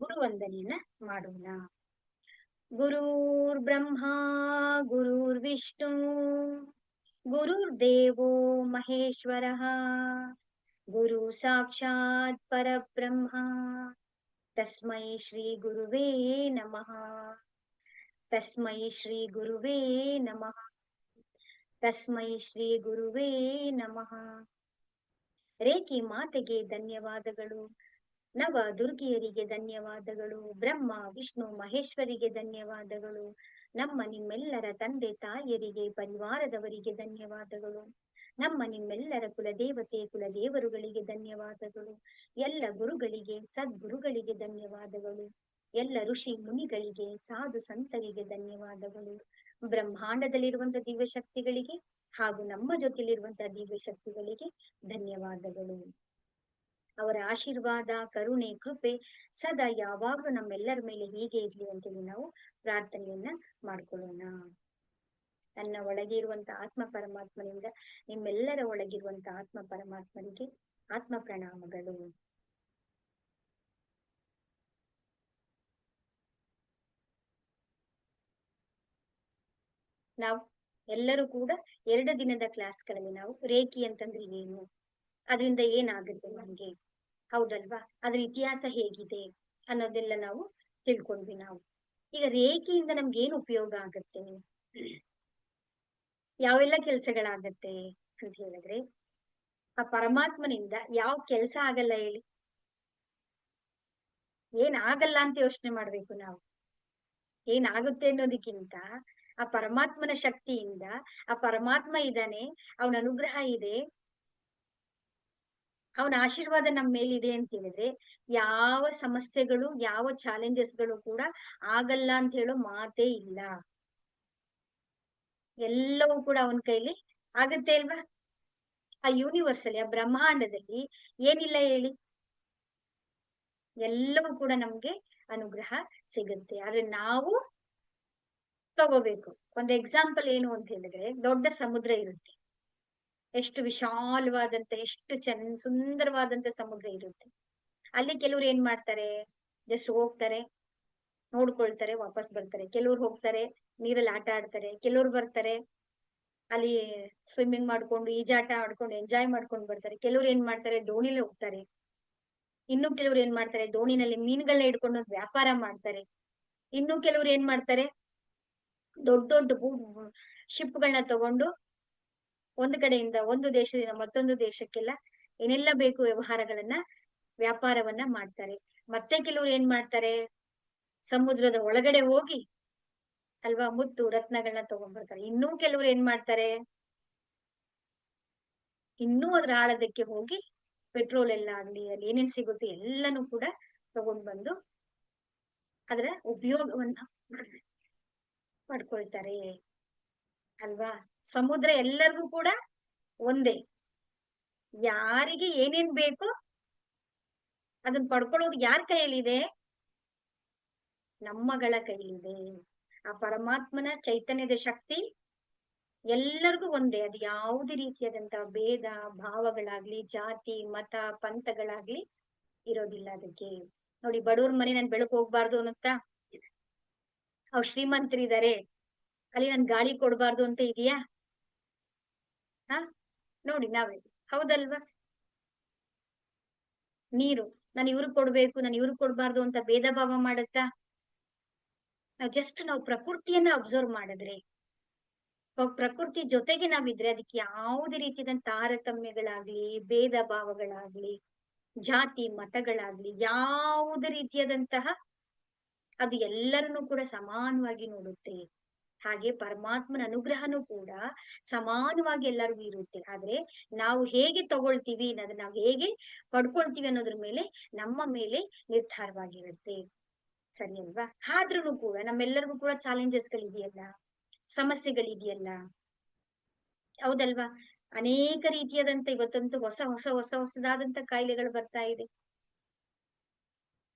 ಗುರು ವಂದನೆಯನ್ನ ಮಾಡೋಣ ಗುರುರ್ ಬ್ರಹ್ಮ, ಗುರುರ್ ವಿಷ್ಣು, ಗುರುರ್ ದೇವೋ ಮಹೇಶ್ವರ, ಗುರು ಸಾಕ್ಷಾತ್ ಪರಬ್ರಹ್ಮ, ತಸ್ಮೈ ಶ್ರೀ ಗುರುವೇ ನಮಃ, ತಸ್ಮೈ ಶ್ರೀ ಗುರುವೇ ನಮಃ, ತಸ್ಮೈ ಶ್ರೀ ಗುರುವೇ ನಮಃ. ರೇಖಿ ಮಾತೆಗೆ ಧನ್ಯವಾದಗಳು. ನವ ದುರ್ಗಿಯರಿಗೆ ಧನ್ಯವಾದಗಳು, ಬ್ರಹ್ಮ, ವಿಷ್ಣು, ಮಹೇಶ್ವರಿಗೆ ಧನ್ಯವಾದಗಳು, ನಮ್ಮ ನಿಮ್ಮೆಲ್ಲರ ತಂದೆ ತಾಯಿಯರಿಗೆ, ಪರಿವಾರದವರಿಗೆ ಧನ್ಯವಾದಗಳು, ನಮ್ಮ ನಿಮ್ಮೆಲ್ಲರ ಕುಲದೇವತೆ ಕುಲದೇವರುಗಳಿಗೆ ಧನ್ಯವಾದಗಳು, ಎಲ್ಲ ಗುರುಗಳಿಗೆ, ಸದ್ಗುರುಗಳಿಗೆ ಧನ್ಯವಾದಗಳು, ಎಲ್ಲ ಋಷಿ ಮುನಿಗಳಿಗೆ, ಸಾಧು ಸಂತರಿಗೆ ಧನ್ಯವಾದಗಳು, ಬ್ರಹ್ಮಾಂಡದಲ್ಲಿರುವಂತಹ ದಿವ್ಯ ಶಕ್ತಿಗಳಿಗೆ ಹಾಗೂ ನಮ್ಮ ಜೊತೆಲಿರುವಂತಹ ದಿವ್ಯ ಶಕ್ತಿಗಳಿಗೆ ಧನ್ಯವಾದಗಳು. ಅವರ ಆಶೀರ್ವಾದ, ಕರುಣೆ, ಕೃಪೆ ಸದಾ ಯಾವಾಗ್ಲೂ ನಮ್ಮೆಲ್ಲರ ಮೇಲೆ ಹೀಗೆ ಇರ್ಲಿ ಅಂತೇಳಿ ನಾವು ಪ್ರಾರ್ಥನೆಯನ್ನ ಮಾಡ್ಕೊಳ್ಳೋಣ. ನನ್ನ ಒಳಗೆ ಇರುವಂತ ಆತ್ಮ ಪರಮಾತ್ಮನಿಂದ ನಿಮ್ಮೆಲ್ಲರ ಒಳಗಿರುವಂತ ಆತ್ಮ ಪರಮಾತ್ಮನಿಗೆ ಆತ್ಮ ಪ್ರಣಾಮಗಳು. ನಾವು ಎಲ್ಲರೂ ಕೂಡ ಎರಡು ದಿನದ ಕ್ಲಾಸ್ಗಳಲ್ಲಿ ನಾವು ರೇಖಿ ಅಂತಂದ್ರೆ ಏನು? ಅದರಿಂದ ಏನಾಗುತ್ತೆ ನಮ್ಗೆ? ಹೌದಲ್ವಾ? ಅದ್ರ ಇತಿಹಾಸ ಹೇಗಿದೆ ಅನ್ನೋದೆಲ್ಲ ನಾವು ತಿಳ್ಕೊಂಡ್ವಿ ನಾವು. ಈಗ ರೇಖೆಯಿಂದ ನಮ್ಗೆ ಏನ್ ಉಪಯೋಗ ಆಗತ್ತೆ? ಯಾವೆಲ್ಲ ಕೆಲ್ಸಗಳಾಗತ್ತೆ ಅಂತ ಹೇಳಿದ್ರೆ, ಆ ಪರಮಾತ್ಮನಿಂದ ಯಾವ ಕೆಲ್ಸ ಆಗಲ್ಲ ಹೇಳಿ. ಏನ್ ಆಗಲ್ಲ ಅಂತ ಯೋಚನೆ ಮಾಡ್ಬೇಕು ನಾವು. ಏನಾಗುತ್ತೆ ಅನ್ನೋದಕ್ಕಿಂತ ಆ ಪರಮಾತ್ಮನ ಶಕ್ತಿಯಿಂದ ಆ ಪರಮಾತ್ಮ ಇದ್ದಾನೆ, ಅವನ ಅನುಗ್ರಹ ಇದೆ ಅವನ ಆಶೀರ್ವಾದ ನಮ್ಮ ಮೇಲಿದೆ ಅಂತ ಹೇಳಿದ್ರೆ ಯಾವ ಸಮಸ್ಯೆಗಳು, ಯಾವ ಚಾಲೆಂಜಸ್ಗಳು ಕೂಡ ಆಗಲ್ಲ ಅಂತ ಹೇಳೋ ಮಾತೇ ಇಲ್ಲ. ಎಲ್ಲವೂ ಕೂಡ ಅವನ ಕೈಲಿ ಆಗತ್ತೆ ಅಲ್ವಾ? ಆ ಯೂನಿವರ್ಸ್ ಅಲ್ಲಿ ಆ ಬ್ರಹ್ಮಾಂಡದಲ್ಲಿ ಏನಿಲ್ಲ ಹೇಳಿ. ಎಲ್ಲವೂ ಕೂಡ ನಮ್ಗೆ ಅನುಗ್ರಹ ಸಿಗುತ್ತೆ. ಆದ್ರೆ ನಾವು ತಗೋಬೇಕು. ಒಂದು ಎಕ್ಸಾಂಪಲ್ ಏನು ಅಂತ ಹೇಳಿದ್ರೆ ದೊಡ್ಡ ಸಮುದ್ರ ಇರುತ್ತೆ. ಎಷ್ಟು ವಿಶಾಲವಾದಂತ, ಎಷ್ಟು ಚೆನ್ನ ಸುಂದರವಾದಂತ ಸಮುದ್ರ ಇರುತ್ತೆ. ಅಲ್ಲಿ ಕೆಲವ್ರು ಏನ್ ಮಾಡ್ತಾರೆ? ಜಸ್ಟ್ ಹೋಗ್ತಾರೆ, ನೋಡ್ಕೊಳ್ತಾರೆ, ವಾಪಸ್ ಬರ್ತಾರೆ. ಕೆಲವ್ರು ಹೋಗ್ತಾರೆ, ನೀರಲ್ಲಿ ಆಟ ಆಡ್ತಾರೆ. ಕೆಲವ್ರು ಬರ್ತಾರೆ, ಅಲ್ಲಿ ಸ್ವಿಮ್ಮಿಂಗ್ ಮಾಡ್ಕೊಂಡು, ಈಜಾಟ ಆಡ್ಕೊಂಡು ಎಂಜಾಯ್ ಮಾಡ್ಕೊಂಡು ಬರ್ತಾರೆ. ಕೆಲವ್ರು ಏನ್ ಮಾಡ್ತಾರೆ? ದೋಣಿಲಿ ಹೋಗ್ತಾರೆ. ಇನ್ನು ಕೆಲವ್ರು ಏನ್ ಮಾಡ್ತಾರೆ? ದೋಣಿನಲ್ಲಿ ಮೀನುಗಳನ್ನ ಹಿಡ್ಕೊಂಡು ವ್ಯಾಪಾರ ಮಾಡ್ತಾರೆ. ಇನ್ನು ಕೆಲವ್ರು ಏನ್ ಮಾಡ್ತಾರೆ? ದೊಡ್ಡ ದೊಡ್ಡ ಶಿಪ್ಗಳನ್ನ ತಗೊಂಡು ಒಂದು ಕಡೆಯಿಂದ ಒಂದು ದೇಶದಿಂದ ಮತ್ತೊಂದು ದೇಶಕ್ಕೆಲ್ಲ ಏನೆಲ್ಲ ಬೇಕು ವ್ಯವಹಾರಗಳನ್ನ, ವ್ಯಾಪಾರವನ್ನ ಮಾಡ್ತಾರೆ. ಮತ್ತೆ ಕೆಲವ್ರು ಏನ್ ಮಾಡ್ತಾರೆ? ಸಮುದ್ರದ ಒಳಗಡೆ ಹೋಗಿ ಅಲ್ವಾ ಮುತ್ತು ರತ್ನಗಳನ್ನ ತಗೊಂಡ್ಬರ್ತಾರೆ. ಇನ್ನೂ ಕೆಲವರು ಏನ್ ಮಾಡ್ತಾರೆ? ಇನ್ನೂ ಅದ್ರ ಆಳದಕ್ಕೆ ಹೋಗಿ ಪೆಟ್ರೋಲ್ ಎಲ್ಲ ಆಗ್ಲಿ, ಅಲ್ಲಿ ಏನೇನ್ ಸಿಗುತ್ತೆ ಎಲ್ಲಾನು ಕೂಡ ತಗೊಂಡ್ ಬಂದು ಅದರ ಉಪಯೋಗವನ್ನ ಪಡ್ಕೊಳ್ತಾರೆ ಅಲ್ವಾ? ಸಮುದ್ರ ಎಲ್ಲರಿಗೂ ಕೂಡ ಒಂದೇ. ಯಾರಿಗೆ ಏನೇನ್ ಬೇಕು ಅದನ್ನ ಪಡ್ಕೊಳ್ಳೋದು ಯಾರ ಕೈಯಲ್ಲಿದೆ? ನಮ್ಮಗಳ ಕೈಯಲ್ಲಿದೆ. ಆ ಪರಮಾತ್ಮನ ಚೈತನ್ಯದ ಶಕ್ತಿ ಎಲ್ಲರಿಗೂ ಒಂದೇ. ಅದು ಯಾವುದೇ ರೀತಿಯಾದಂತಹ ಭೇದ, ಭಾವಗಳಾಗ್ಲಿ, ಜಾತಿ, ಮತ, ಪಂಥಗಳಾಗ್ಲಿ ಇರೋದಿಲ್ಲ ಅದಕ್ಕೆ. ನೋಡಿ, ಬಡವ್ರ ಮನೆ ನನ್ ಬೆಳಕು ಹೋಗ್ಬಾರ್ದು ಅನ್ನುತ್ತಾ? ಅವ್ರು ಶ್ರೀಮಂತರಿದ್ದಾರೆ ಅಲ್ಲಿ ನನ್ ಗಾಳಿ ಕೊಡ್ಬಾರ್ದು ಅಂತ ಇದೆಯಾ? ಹಾ? ನೋಡಿ ನಾವೇ. ಹೌದಲ್ವಾ? ನೀರು. ನಾನು ಇವ್ರಿಗೆ ಕೊಡ್ಬೇಕು, ನಾನು ಇವ್ರಿಗೆ ಕೊಡ್ಬಾರ್ದು ಅಂತ ಭೇದ ಭಾವ ಮಾಡುತ್ತಾ? ನಾವ್ ಜಸ್ಟ್ ನಾವು ಪ್ರಕೃತಿಯನ್ನ ಅಬ್ಸರ್ವ್ ಮಾಡಿದ್ರೆ ಪ್ರಕೃತಿ ಜೊತೆಗೆ ನಾವಿದ್ರೆ ಅದಕ್ಕೆ ಯಾವುದೇ ರೀತಿಯಾದಂತ ತಾರತಮ್ಯಗಳಾಗ್ಲಿ, ಭೇದ ಭಾವಗಳಾಗ್ಲಿ, ಜಾತಿ ಮತಗಳಾಗ್ಲಿ, ಯಾವುದೇ ರೀತಿಯಾದಂತಹ ಅದು ಎಲ್ಲರನ್ನೂ ಕೂಡ ಸಮಾನವಾಗಿ ನೋಡುತ್ತೆ. ಹಾಗೆ ಪರಮಾತ್ಮನ ಅನುಗ್ರಹನೂ ಕೂಡ ಸಮಾನವಾಗಿ ಎಲ್ಲರಿಗೂ ಇರುತ್ತೆ. ಆದ್ರೆ ನಾವು ಹೇಗೆ ತಗೊಳ್ತೀವಿ ಅನ್ನೋದನ್ನ ನಾವು ಹೇಗೆ ಪಡ್ಕೊಳ್ತೀವಿ ಅನ್ನೋದ್ರ ಮೇಲೆ ನಮ್ಮ ಮೇಲೆ ನಿರ್ಧಾರವಾಗಿರುತ್ತೆ. ಸರಿ ಅಲ್ವಾ? ಆದ್ರೂ ಕೂಡ ನಮ್ಮೆಲ್ಲರಿಗೂ ಕೂಡ ಚಾಲೆಂಜಸ್ ಗಳಿದೆಯಲ್ಲ, ಸಮಸ್ಯೆಗಳಿದೆಯಲ್ಲ. ಹೌದಲ್ವಾ? ಅನೇಕ ರೀತಿಯಾದಂತ ಇವತ್ತಂತೂ ಹೊಸ ಹೊಸ ಹೊಸ, ಹೊಸದಾದಂತ ಕಾಯಿಲೆಗಳು ಬರ್ತಾ ಇದೆ.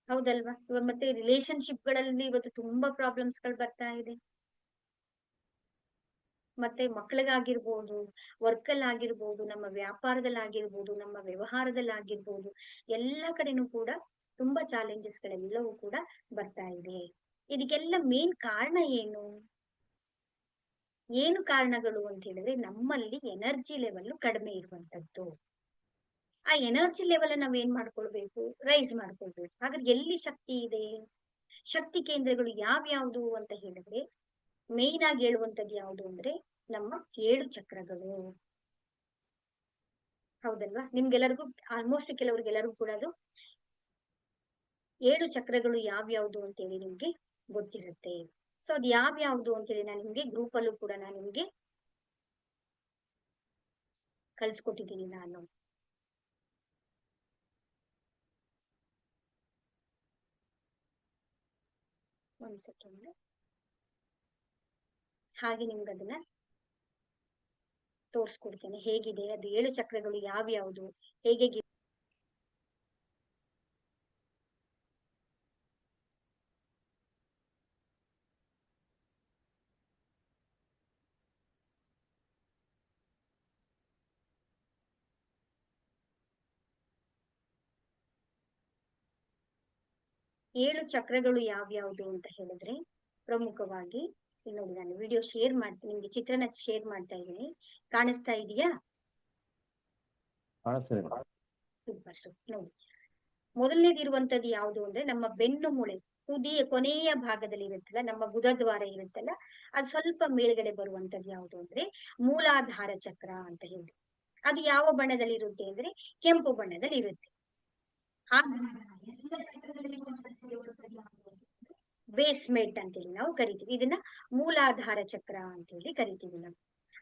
ಹೌದಲ್ವಾ? ಮತ್ತೆ ರಿಲೇಶನ್ಶಿಪ್ಗಳಲ್ಲಿ ಇವತ್ತು ತುಂಬಾ ಪ್ರಾಬ್ಲಮ್ಸ್ಗಳು ಬರ್ತಾ ಇದೆ. ಮತ್ತೆ ಮಕ್ಕಳಿಗಾಗಿರ್ಬೋದು ವರ್ಕ್ ಅಲ್ಲಿ ಆಗಿರ್ಬೋದು ನಮ್ಮ ವ್ಯಾಪಾರದಲ್ಲಾಗಿರ್ಬೋದು, ನಮ್ಮ ವ್ಯವಹಾರದಲ್ಲಾಗಿರ್ಬೋದು, ಎಲ್ಲಾ ಕಡೆನೂ ಕೂಡ ತುಂಬಾ ಚಾಲೆಂಜಸ್ ಗಳೆಲ್ಲವೂ ಕೂಡ ಬರ್ತಾ ಇದೆ. ಇದಕ್ಕೆಲ್ಲ ಮೇನ್ ಕಾರಣ ಏನು? ಏನು ಕಾರಣಗಳು ಅಂತ ಹೇಳಿದ್ರೆ ನಮ್ಮಲ್ಲಿ ಎನರ್ಜಿ ಲೆವೆಲ್ ಕಡಿಮೆ ಇರುವಂತದ್ದು ಆ ಎನರ್ಜಿ ಲೆವೆಲ್ ನಾವ್ ಏನ್ ಮಾಡ್ಕೊಳ್ಬೇಕು? ರೈಸ್ ಮಾಡ್ಕೊಳ್ಬೇಕು. ಹಾಗಾದ್ರೆ ಎಲ್ಲಿ ಶಕ್ತಿ ಇದೆ? ಶಕ್ತಿ ಕೇಂದ್ರಗಳು ಯಾವ್ಯಾವ್ದು ಅಂತ ಹೇಳಿದ್ರೆ ಮೇನ್ ಆಗಿ ಹೇಳುವಂತದ್ದು ಯಾವುದು ಅಂದ್ರೆ ನಮ್ಮ ಏಳು ಚಕ್ರಗಳು. ಹೌದಲ್ವಾ? ನಿಮ್ಗೆಲ್ಲರಿಗೂ ಆಲ್ಮೋಸ್ಟ್ ಕೆಲವ್ರಿಗೆಲ್ಲರಿಗೂ ಕೂಡ ಅದು ಏಳು ಚಕ್ರಗಳು ಯಾವ್ಯಾವ್ದು ಅಂತೇಳಿ ನಿಮ್ಗೆ ಗೊತ್ತಿರುತ್ತೆ. ಸೊ ಅದು ಯಾವ್ಯಾವ್ದು ಅಂತೇಳಿ ನಾನು ನಿಮ್ಗೆ ಗ್ರೂಪ್ ಅಲ್ಲೂ ಕೂಡ ನಾನು ನಿಮ್ಗೆ ಕಳ್ಸಿಕೊಟ್ಟಿದ್ದೀನಿ ನಾನು. ಒಂದ್ ಸೆಕೆಂಡ್ ಹಾಗೆ ನಿಮ್ಗೆ ಅದನ್ನ ತೋರ್ಸ್ಕೊಡ್ತೇನೆ. ಹೇಗಿದೆ? ಅದು ಏಳು ಚಕ್ರಗಳು ಯಾವ್ಯಾವ್ದು? ಹೇಗೆ ಏಳು ಚಕ್ರಗಳು ಯಾವ್ಯಾವ್ದು ಅಂತ ಹೇಳಿದ್ರೆ ಪ್ರಮುಖವಾಗಿ ಇಲ್ಲಿ ನೋಡಿ ನಾನು ವಿಡಿಯೋ ಶೇರ್ ಮಾಡ್ತೀನಿ ನಿಮ್ಗೆ ಚಿತ್ರನ ಶೇರ್ ಮಾಡ್ತಾ ಇದ್ದೀನಿ. ಕಾಣಿಸ್ತಾ ಇದೆಯಾ ಸೂಪರ್ ಸೂಪರ್ ನೋಡಿ ಮೊದಲನೇದಿರುವಂತದ್ದು ಯಾವುದು ಅಂದ್ರೆ ನಮ್ಮ ಬೆನ್ನು ಮೂಳೆ ತುದಿಯ ಕೊನೆಯ ಭಾಗದಲ್ಲಿ ಇರುತ್ತಲ್ಲ ನಮ್ಮ ಗುದದ್ವಾರ ಇರುತ್ತಲ್ಲ ಅದು ಸ್ವಲ್ಪ ಮೇಲ್ಗಡೆ ಬರುವಂತದ್ದು ಯಾವುದು ಅಂದ್ರೆ ಮೂಲಾಧಾರ ಚಕ್ರ ಅಂತ ಹೇಳಿ. ಅದು ಯಾವ ಬಣ್ಣದಲ್ಲಿ ಇರುತ್ತೆ ಅಂದ್ರೆ ಕೆಂಪು ಬಣ್ಣದಲ್ಲಿ ಇರುತ್ತೆ ಬೇಸ್ಮೆಂಟ್ ಅಂತೇಳಿ ನಾವು ಕರಿತೀವಿ. ಇದನ್ನ ಮೂಲಾಧಾರ ಚಕ್ರ ಅಂತ ಹೇಳಿ ಕರಿತೀವಿ ನಾವು.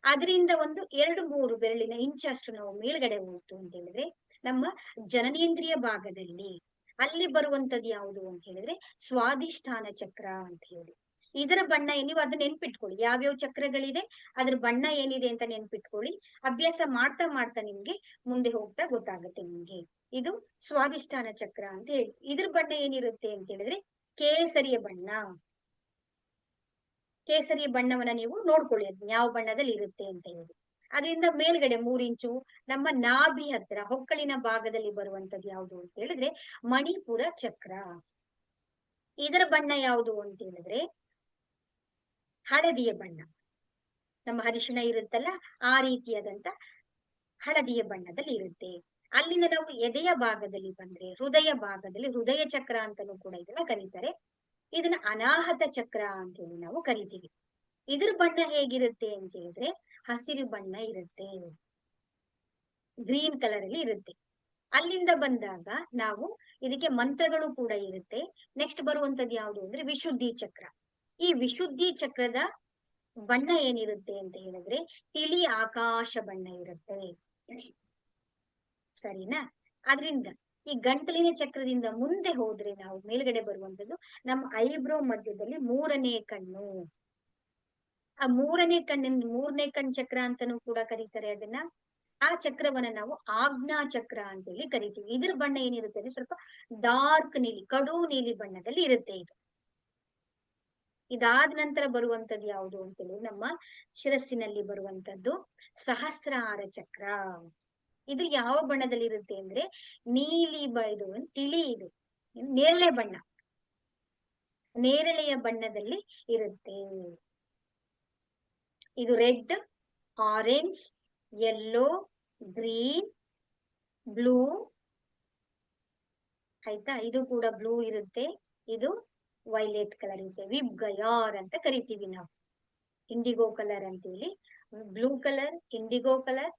ಅದರಿಂದ ಒಂದು ಎರಡು ಮೂರು ಬೆರಳಿನ ಇಂಚಷ್ಟು ನಾವು ಮೇಲ್ಗಡೆ ಹೋಯ್ತು ಅಂತ ಹೇಳಿದ್ರೆ ನಮ್ಮ ಜನನೇಂದ್ರಿಯ ಭಾಗದಲ್ಲಿ ಅಲ್ಲಿ ಬರುವಂತದ್ದು ಯಾವುದು ಅಂತ ಹೇಳಿದ್ರೆ ಸ್ವಾಧಿಷ್ಠಾನ ಚಕ್ರ ಅಂತ ಹೇಳಿ. ಇದರ ಬಣ್ಣ ನೀವು ಅದನ್ನ ನೆನ್ಪಿಟ್ಕೊಳ್ಳಿ. ಯಾವ್ಯಾವ ಚಕ್ರಗಳಿದೆ, ಅದ್ರ ಬಣ್ಣ ಏನಿದೆ ಅಂತ ನೆನ್ಪಿಟ್ಕೊಳ್ಳಿ. ಅಭ್ಯಾಸ ಮಾಡ್ತಾ ಮಾಡ್ತಾ ನಿಮ್ಗೆ ಮುಂದೆ ಹೋಗ್ತಾ ಗೊತ್ತಾಗುತ್ತೆ ನಿಮ್ಗೆ. ಇದು ಸ್ವಾಧಿಷ್ಠಾನ ಚಕ್ರ ಅಂತ ಹೇಳಿ. ಇದ್ರ ಬಣ್ಣ ಏನಿರುತ್ತೆ ಅಂತ ಹೇಳಿದ್ರೆ ಕೇಸರಿಯ ಬಣ್ಣ. ಕೇಸರಿಯ ಬಣ್ಣವನ್ನ ನೀವು ನೋಡ್ಕೊಳ್ಳಿ ಅದ್ನ ಯಾವ ಬಣ್ಣದಲ್ಲಿ ಇರುತ್ತೆ ಅಂತ ಹೇಳಿ. ಅದರಿಂದ ಮೇಲ್ಗಡೆ ಮೂರ್ ಇಂಚು ನಮ್ಮ ನಾಭಿ ಹತ್ರ, ಹೊಕ್ಕಳಿನ ಭಾಗದಲ್ಲಿ ಬರುವಂತದ್ದು ಯಾವುದು ಅಂತ ಹೇಳಿದ್ರೆ ಮಣಿಪುರ ಚಕ್ರ. ಇದರ ಬಣ್ಣ ಯಾವುದು ಅಂತ ಹೇಳಿದ್ರೆ ಹಳದಿಯ ಬಣ್ಣ. ನಮ್ಮ ಅರಿಶಿಣ ಇರುತ್ತಲ್ಲ, ಆ ರೀತಿಯಾದಂತ ಹಳದಿಯ ಬಣ್ಣದಲ್ಲಿ ಇರುತ್ತೆ. ಅಲ್ಲಿಂದ ನಾವು ಎದೆಯ ಭಾಗದಲ್ಲಿ ಬಂದ್ರೆ ಹೃದಯ ಭಾಗದಲ್ಲಿ ಹೃದಯ ಚಕ್ರ ಅಂತಾನೂ ಕೂಡ ಇದನ್ನ ಕರೀತಾರೆ. ಇದನ್ನ ಅನಾಹತ ಚಕ್ರ ಅಂತ ಹೇಳಿ ನಾವು ಕರಿತೀವಿ. ಇದ್ರ ಬಣ್ಣ ಹೇಗಿರುತ್ತೆ ಅಂತ ಹೇಳಿದ್ರೆ ಹಸಿರು ಬಣ್ಣ ಇರುತ್ತೆ. ಗ್ರೀನ್ ಕಲರ್ ಅಲ್ಲಿ ಇರುತ್ತೆ. ಅಲ್ಲಿಂದ ಬಂದಾಗ ನಾವು ಇದಕ್ಕೆ ಮಂತ್ರಗಳು ಕೂಡ ಇರುತ್ತೆ. ನೆಕ್ಸ್ಟ್ ಬರುವಂತದ್ದು ಯಾವುದು ಅಂದ್ರೆ ವಿಶುದ್ಧಿ ಚಕ್ರ. ಈ ವಿಶುದ್ಧಿ ಚಕ್ರದ ಬಣ್ಣ ಏನಿರುತ್ತೆ ಅಂತ ಹೇಳಿದ್ರೆ ತಿಳಿ ಆಕಾಶ ಬಣ್ಣ ಇರುತ್ತೆ. ಸರಿನಾ? ಅದರಿಂದ ಈ ಗಂಟಲಿನ ಚಕ್ರದಿಂದ ಮುಂದೆ ಹೋದ್ರೆ ನಾವು ಮೇಲ್ಗಡೆ ಬರುವಂತದ್ದು ನಮ್ಮ ಐಬ್ರೋ ಮಧ್ಯದಲ್ಲಿ ಮೂರನೇ ಕಣ್ಣು. ಆ ಮೂರನೇ ಕಣ್ಣಿನ, ಮೂರನೇ ಕಣ್ ಚಕ್ರ ಅಂತಾನೂ ಕೂಡ ಕರೀತಾರೆ ಅದನ್ನ. ಆ ಚಕ್ರವನ್ನ ನಾವು ಆಜ್ಞಾ ಚಕ್ರ ಅಂತ ಹೇಳಿ ಕರಿತೀವಿ. ಇದ್ರ ಬಣ್ಣ ಏನಿರುತ್ತೆ ಅಂದ್ರೆ ಸ್ವಲ್ಪ ಡಾರ್ಕ್ ನೀಲಿ, ಕಡು ನೀಲಿ ಬಣ್ಣದಲ್ಲಿ ಇರುತ್ತೆ ಇದು. ಇದಾದ ನಂತರ ಬರುವಂತದ್ದು ಯಾವುದು ಅಂತೇಳಿ ನಮ್ಮ ಶಿರಸ್ಸಿನಲ್ಲಿ ಬರುವಂತದ್ದು ಸಹಸ್ರಾರ ಚಕ್ರ. ಇದು ಯಾವ ಬಣ್ಣದಲ್ಲಿ ಇರುತ್ತೆ ಅಂದ್ರೆ ನೀಲಿ ಬ, ಇದು ತಿಳಿ ಇದು, ನೇರಳೆ ಬಣ್ಣ. ನೇರಳೆಯ ಬಣ್ಣದಲ್ಲಿ ಇರುತ್ತೆ. ಇದು red, orange, yellow, green, blue. ಆಯ್ತಾ? ಇದು ಕೂಡ ಬ್ಲೂ ಇರುತ್ತೆ. ಇದು ವೈಲೆಟ್ ಕಲರ್ ಇರುತ್ತೆ. ವಿಬ್ ಗಯಾರ್ ಅಂತ ಕರಿತೀವಿ ನಾವು. ಇಂಡಿಗೋ ಕಲರ್ ಅಂತ ಹೇಳಿ ಬ್ಲೂ ಕಲರ್, ಇಂಡಿಗೋ ಕಲರ್.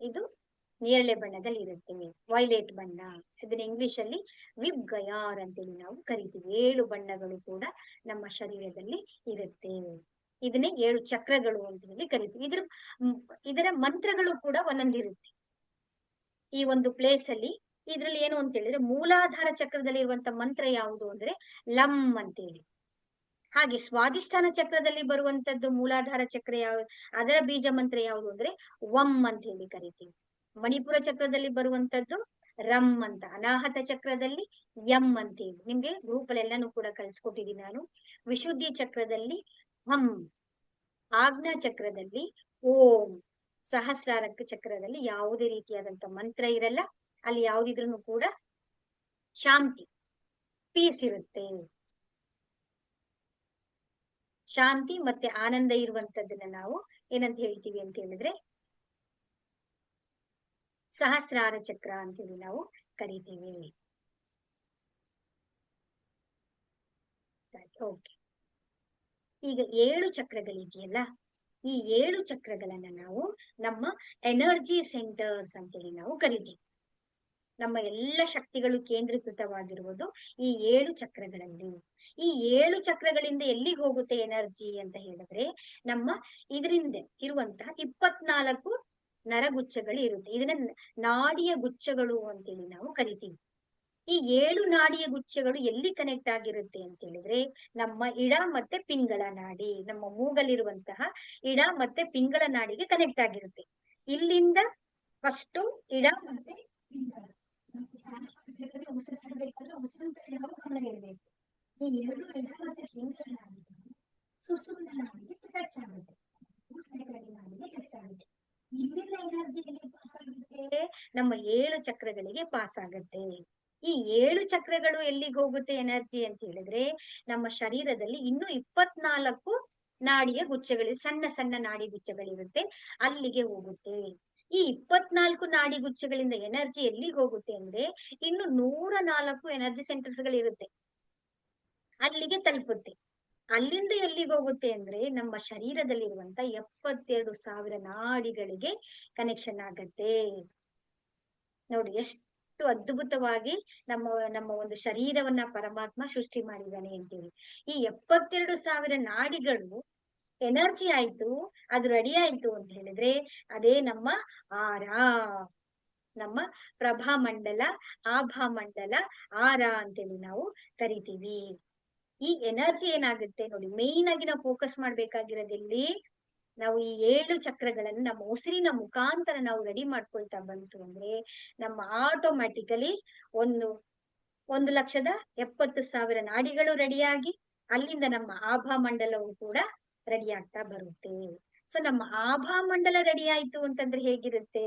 ಇದು ನೇರಳೆ ಬಣ್ಣದಲ್ಲಿ ಇರುತ್ತೆ. ವೈಲೆಟ್ ಬಣ್ಣ, ಇದನ್ನ ಇಂಗ್ಲಿಷ್ ಅಲ್ಲಿ ವಿಬ್ ಗಯಾರ್ ಅಂತೇಳಿ ನಾವು ಕರಿತೀವಿ. ಏಳು ಬಣ್ಣಗಳು ಕೂಡ ನಮ್ಮ ಶರೀರದಲ್ಲಿ ಇರುತ್ತೆ. ಇದನ್ನೇ ಏಳು ಚಕ್ರಗಳು ಅಂತ ಹೇಳಿ ಕರಿತೀವಿ. ಇದ್ರ ಇದರ ಮಂತ್ರಗಳು ಕೂಡ ಒಂದೊಂದಿರುತ್ತೆ ಈ ಒಂದು ಪ್ಲೇಸ್ ಅಲ್ಲಿ ಇದ್ರಲ್ಲಿ ಏನು ಅಂತ ಹೇಳಿದ್ರೆ ಮೂಲಾಧಾರ ಚಕ್ರದಲ್ಲಿ ಇರುವಂತ ಮಂತ್ರ ಯಾವುದು ಅಂದ್ರೆ ಲಂ ಅಂತೇಳಿ. ಹಾಗೆ ಸ್ವಾಧಿಷ್ಠಾನ ಚಕ್ರದಲ್ಲಿ ಬರುವಂತದ್ದು ಮೂಲಾಧಾರ ಚಕ್ರ ಯಾವ, ಅದರ ಬೀಜ ಮಂತ್ರ ಯಾವುದು ಅಂದ್ರೆ ವಮ್ ಅಂತ ಹೇಳಿ ಕರಿತೀವಿ. ಮಣಿಪುರ ಚಕ್ರದಲ್ಲಿ ಬರುವಂತದ್ದು ರಂ ಅಂತ. ಅನಾಹತ ಚಕ್ರದಲ್ಲಿ ಯಂ ಅಂತ ಹೇಳಿ. ನಿಮ್ಗೆ ಗ್ರೂಪ್ ಅಲ್ಲಿ ಕೂಡ ಕಳ್ಸಿಕೊಟ್ಟಿದ್ದೀನಿ ನಾನು. ವಿಶುದ್ಧಿ ಚಕ್ರದಲ್ಲಿ ಹಂ, ಆಜ್ಞಾ ಚಕ್ರದಲ್ಲಿ ಓಂ ಸಹಸ್ರಾರ ಚಕ್ರದಲ್ಲಿ ಯಾವುದೇ ರೀತಿಯಾದಂತ ಮಂತ್ರ ಇರಲ್ಲ. ಅಲ್ಲಿ ಯಾವ್ದಿದ್ರು ಕೂಡ ಶಾಂತಿ ಪೀಸ್ ಇರುತ್ತೆ. ಶಾಂತಿ ಮತ್ತೆ ಆನಂದ ಇರುವಂತದ್ದನ್ನ ನಾವು ಏನಂತ ಹೇಳ್ತೀವಿ ಅಂತ ಹೇಳಿದ್ರೆ ಸಹಸ್ರಾರ ಚಕ್ರ ಅಂತೇಳಿ ನಾವು ಕರಿತೀವಿ. ಓಕೆ ಈಗ ಏಳು ಚಕ್ರಗಳಿದೆಯಲ್ಲ, ಈ ಏಳು ಚಕ್ರಗಳನ್ನ ನಾವು ನಮ್ಮ ಎನರ್ಜಿ ಸೆಂಟರ್ಸ್ ಅಂತೇಳಿ ನಾವು ಕರಿತೀವಿ. ನಮ್ಮ ಎಲ್ಲ ಶಕ್ತಿಗಳು ಕೇಂದ್ರೀಕೃತವಾಗಿರುವುದು ಈ ಏಳು ಚಕ್ರಗಳಲ್ಲಿ. ಈ ಏಳು ಚಕ್ರಗಳಿಂದ ಎಲ್ಲಿಗೆ ಹೋಗುತ್ತೆ ಎನರ್ಜಿ ಅಂತ ಹೇಳಿದ್ರೆ, ನಮ್ಮ ಇದರಿಂದ ಇರುವಂತಹ ಇಪ್ಪತ್ನಾಲ್ಕು ನರಗುಚ್ಛಗಳು ಇರುತ್ತೆ. ಇದನ್ನ ನಾಡಿಯ ಗುಚ್ಛಗಳು ಅಂತೇಳಿ ನಾವು ಕರಿತೀವಿ. ಈ ಏಳು ನಾಡಿಯ ಗುಚ್ಛಗಳು ಎಲ್ಲಿ ಕನೆಕ್ಟ್ ಆಗಿರುತ್ತೆ ಅಂತ ಹೇಳಿದ್ರೆ ನಮ್ಮ ಇಡ ಮತ್ತೆ ಪಿಂಗಳ ನಾಡಿ, ನಮ್ಮ ಮೂಗಲಿರುವಂತಹ ಇಡ ಮತ್ತೆ ಪಿಂಗಳ ನಾಡಿಗೆ ಕನೆಕ್ಟ್ ಆಗಿರುತ್ತೆ. ಇಲ್ಲಿಂದ ಫಸ್ಟ್ ಇಡ ಮತ್ತೆ ಪಿಂಗಳ. ಈ ಎರಡು ಮತ್ತೆ ಪಿಂಗಳ ನಾಡಿಗೆ ಸುಸುಮ್ನ ನಾಡಿಗೆ ಟಚ್ ಆಗುತ್ತೆ ನಾಡಿಗೆ ಟಚ್ ಆಗುತ್ತೆ. ಇಲ್ಲಿಂದ ಎನರ್ಜಿ ಎಲ್ಲಿ ಪಾಸ್ ಆಗುತ್ತೆ? ನಮ್ಮ ಏಳು ಚಕ್ರಗಳಿಗೆ ಪಾಸ್ ಆಗುತ್ತೆ. ಈ ಏಳು ಚಕ್ರಗಳು ಎಲ್ಲಿಗೆ ಹೋಗುತ್ತೆ ಎನರ್ಜಿ ಅಂತ ಹೇಳಿದ್ರೆ, ನಮ್ಮ ಶರೀರದಲ್ಲಿ ಇನ್ನು ಇಪ್ಪತ್ನಾಲ್ಕು ನಾಡಿಯ ಗುಚ್ಛಗಳು, ಸಣ್ಣ ಸಣ್ಣ ನಾಡಿ ಗುಚ್ಛಗಳಿರುತ್ತೆ, ಅಲ್ಲಿಗೆ ಹೋಗುತ್ತೆ. ಈ ಇಪ್ಪತ್ನಾಲ್ಕು ನಾಡಿ ಗುಚ್ಛಗಳಿಂದ ಎನರ್ಜಿ ಎಲ್ಲಿಗೆ ಹೋಗುತ್ತೆ ಅಂದ್ರೆ, ಇನ್ನು ನೂರ ನಾಲ್ಕು ಎನರ್ಜಿ ಸೆಂಟರ್ಸ್ ಗಳಿರುತ್ತೆ ಅಲ್ಲಿಗೆ ತಲುಪುತ್ತೆ. ಅಲ್ಲಿಂದ ಎಲ್ಲಿಗೆ ಹೋಗುತ್ತೆ ಅಂದ್ರೆ ನಮ್ಮ ಶರೀರದಲ್ಲಿರುವಂತ ಎಪ್ಪತ್ತೆರಡು ಸಾವಿರ ನಾಡಿಗಳಿಗೆ ಕನೆಕ್ಷನ್ ಆಗತ್ತೆ. ನೋಡಿ, ಎಷ್ಟು ಅದ್ಭುತವಾಗಿ ನಮ್ಮ ನಮ್ಮ ಒಂದು ಶರೀರವನ್ನ ಪರಮಾತ್ಮ ಸೃಷ್ಟಿ ಮಾಡಿದ್ದಾನೆ ಅಂತೇಳಿ. ಈ ಎಪ್ಪತ್ತೆರಡು ಸಾವಿರ ನಾಡಿಗಳು ಎನರ್ಜಿ ಆಯ್ತು, ಅದು ರೆಡಿ ಆಯ್ತು ಅಂತ ಹೇಳಿದ್ರೆ ಅದೇ ನಮ್ಮ ಆರ, ನಮ್ಮ ಪ್ರಭಾ ಮಂಡಲ ಆಭಾ ಮಂಡಲ ಆರ ಅಂತೇಳಿ ನಾವು ಕರಿತೀವಿ. ಈ ಎನರ್ಜಿ ಏನಾಗುತ್ತೆ ನೋಡಿ ಮೇನ್ ಆಗಿ ನಾವು ಫೋಕಸ್ ಮಾಡ್ಬೇಕಾಗಿರೋದಲ್ಲಿ ನಾವು ಈ ಏಳು ಚಕ್ರಗಳನ್ನು ನಮ್ಮ ಉಸಿರಿನ ಮುಖಾಂತರ ನಾವು ರೆಡಿ ಮಾಡ್ಕೊಳ್ತಾ ಬಂತು ಅಂದ್ರೆ ನಮ್ಮ ಆಟೋಮ್ಯಾಟಿಕಲಿ ಒಂದು ಒಂದು ಲಕ್ಷದ ಎಪ್ಪತ್ತು ಸಾವಿರ ನಾಡಿಗಳು ರೆಡಿಯಾಗಿ ಅಲ್ಲಿಂದ ನಮ್ಮ ಆಭಾ ಮಂಡಲವು ಕೂಡ ರೆಡಿ ಆಗ್ತಾ ಬರುತ್ತೆ. ಸೊ ನಮ್ಮ ಆಭಾ ಮಂಡಲ ರೆಡಿ ಆಯ್ತು ಅಂತಂದ್ರೆ ಹೇಗಿರುತ್ತೆ?